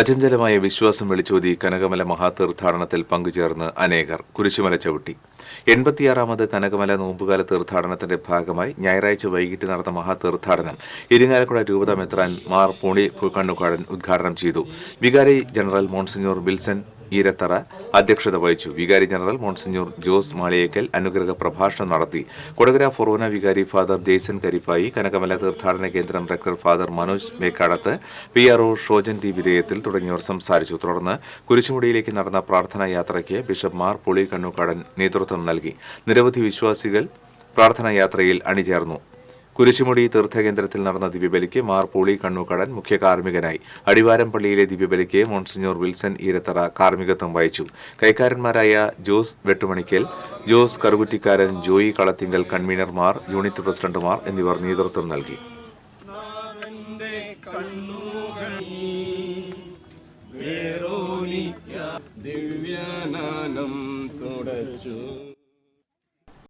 അചഞ്ചലമായ വിശ്വാസം വിളിച്ചോതി കനകമല മഹാതീർത്ഥാടനത്തിൽ പങ്കുചേർന്ന് അനേകർ കുരിശുമല ചവിട്ടി. എൺപത്തിയാറാമത് കനകമല നോമ്പുകാല തീർത്ഥാടനത്തിന്റെ ഭാഗമായി ഞായറാഴ്ച വൈകിട്ട് നടന്ന മഹാതീർത്ഥാടനം ഇരിങ്ങാലക്കുട രൂപത മെത്രാൻ മാർ പൂണി കണ്ണുകാടൻ ഉദ്ഘാടനം ചെയ്തു. വികാരി ജനറൽ മോൺസിഞ്ഞോർ വിൽസൺ ഈരത്തറ അധ്യക്ഷത വഹിച്ചു. വികാരി ജനറൽ മോൺസിഞ്ഞൂർ ജോസ് മാളിയേക്കൽ അനുഗ്രഹ പ്രഭാഷണം നടത്തി. കൊടകര ഫൊറോന വികാരി ഫാദർ ജെയ്സൺ കരിപ്പായി കനകമല തീർത്ഥാടന കേന്ദ്രം director father Manoj Mekkadath P R O Shojan T വിധേയത്തിൽ തുടങ്ങിയവർ സംസാരിച്ചു. തുടർന്ന് കുരിശുമുടിയിലേക്ക് നടന്ന പ്രാർത്ഥനാ യാത്രയ്ക്ക് ബിഷപ്പ് മാർ പുളി കണ്ണുകാടൻ നേതൃത്വം നൽകി. നിരവധി വിശ്വാസികൾ പ്രാർത്ഥനാ യാത്രയിൽ അണിചേർന്നു. കുരിശുമുടി തീർത്ഥകേന്ദ്രത്തിൽ നടന്ന ദിവ്യബലിക്ക് മാർ പോളി കണ്ണൂക്കടൻ മുഖ്യ കാർമ്മികനായി അടിവാരം പള്ളിയിലെ ദിവ്യബലിക്ക് മോൺസിഞ്ഞോർ വിൽസൺ ഈരത്തറ കാർമ്മികത്വം വഹിച്ചു. കൈക്കാരന്മാരായ ജോസ് വെട്ടുമണിക്കൽ ജോസ് കറുകുറ്റിക്കാരൻ ജോയി കളത്തിങ്കൽ കൺവീനർമാർ യൂണിറ്റ് പ്രസിഡന്റുമാർ എന്നിവർ നേതൃത്വം നൽകി. ദിവ്യനാനം തുടച്ചു.